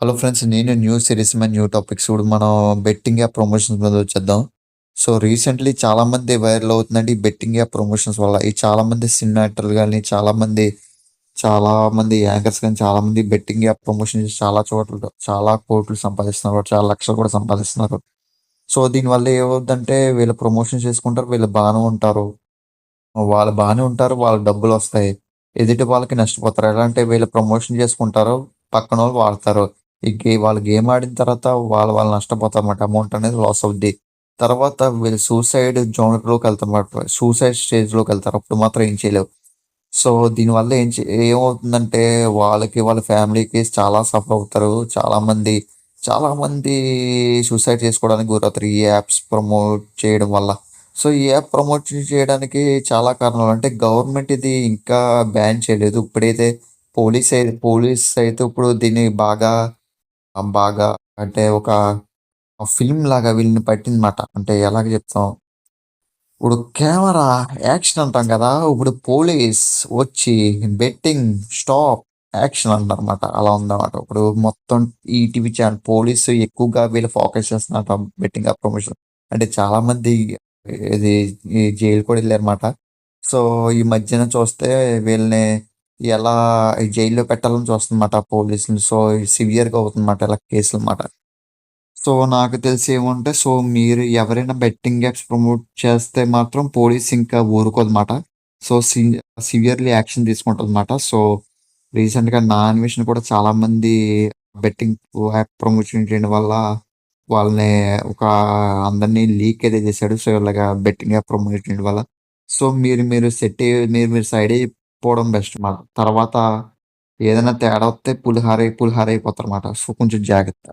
Hello friends నేను new series మీద new topics ఇప్పుడు మనం బెట్టింగ్ యాప్ ప్రమోషన్స్ మీద వచ్చేద్దాం. సో రీసెంట్లీ చాలా మంది వైరల్ అవుతుందండి ఈ బెట్టింగ్ యాప్ ప్రమోషన్స్ వల్ల. ఈ చాలా మంది సినిమా యాక్టర్లు కానీ చాలామంది చాలామంది చాలా మంది యాంకర్స్ కానీ చాలా మంది బెట్టింగ్ యాప్ ప్రమోషన్ చేసి చాలా చోట్ల చాలా కోట్లు సంపాదిస్తున్నారు చాలా లక్షలు కూడా సంపాదిస్తున్నారు. సో దీనివల్ల ఏమవుతుందంటే వీళ్ళు ప్రమోషన్ చేసుకుంటారు వీళ్ళు బాగానే ఉంటారు. వాళ్ళు బాగానే ఉంటారు వాళ్ళకి డబ్బులు వస్తాయి. ఎదుటి వాళ్ళకి నష్టపోతారు. ఎలా అంటే వీళ్ళు ప్రమోషన్ చేసుకుంటారు పక్కన వాళ్ళు వాడతారు. ఈ వాళ్ళు గేమ్ ఆడిన తర్వాత వాళ్ళు వాళ్ళు నష్టపోతారన్నమాట. అమౌంట్ అనేది లాస్ అవుద్ది. తర్వాత వీళ్ళు సూసైడ్ జోన్లోకి వెళ్తారు సూసైడ్ స్టేజ్లోకి వెళ్తారు. అప్పుడు మాత్రం ఏం చేయలేవు. సో దీనివల్ల ఏం ఏమవుతుందంటే వాళ్ళకి వాళ్ళ ఫ్యామిలీకి చాలా సఫర్ అవుతారు. చాలామంది చాలామంది సూసైడ్ చేసుకోవడానికి గురవుతారు. ఈ యాప్స్ ప్రమోట్ చేయడం వల్ల. సో ఈ యాప్ ప్రమోట్ చేయడానికి చాలా కారణాలు అంటే గవర్నమెంట్ ఇది ఇంకా బ్యాన్ చేయలేదు. ఇప్పుడైతే పోలీస్ అయితే పోలీస్ అయితే ఇప్పుడు దీన్ని బాగా బాగా అంటే ఒక ఫిల్మ్ లాగా వీళ్ళని పట్టిందన్నమాట. అంటే ఎలాగ చెప్తాం? ఇప్పుడు కెమెరా యాక్షన్ అంటాం కదా ఇప్పుడు పోలీస్ వచ్చి బెట్టింగ్ స్టాప్ యాక్షన్ అంటారన్నమాట. అలా ఉందన్నమాట. ఇప్పుడు మొత్తం ఈ టీవీ ఛానల్ పోలీసు ఎక్కువగా వీళ్ళు ఫోకస్ చేస్తున్నమాట బెట్టింగ్ ప్రమోషన్. అంటే చాలా మంది ఇది జైలు కూడా వెళ్ళారన్నమాట. సో ఈ మధ్యన చూస్తే వీళ్ళని ఎలా జైల్లో పెట్టాలని చూస్తుందన్నమాట పోలీసులు సో సివియర్గా అవుతుందన్నమాట ఇలా కేసులు అన్నమాట సో నాకు తెలిసి ఏమంటే సో మీరు ఎవరైనా బెట్టింగ్ యాప్స్ ప్రమోట్ చేస్తే మాత్రం పోలీస్ ఇంకా ఊరుకోదన్నమాట. సో సివియర్లీ యాక్షన్ తీసుకుంటుందన్నమాట. సో రీసెంట్గా నా అన్వేషణ కూడా చాలామంది బెట్టింగ్ యాప్ ప్రమోషన్ చేయడం వల్ల వాళ్ళని ఒక అందరినీ లీక్ అయితే చేశాడు. సో ఇలాగా బెట్టింగ్ యాప్ ప్రమోట్ చేయడం వల్ల. సో మీరు మీరు సెట్ మీరు మీరు సైడ్ పోవడం బెస్ట్ మాట తర్వాత ఏదైనా తేడా వస్తే పులిహార పులిహార అయిపోతారు అన్నమాట సో కొంచెం జాగ్రత్త.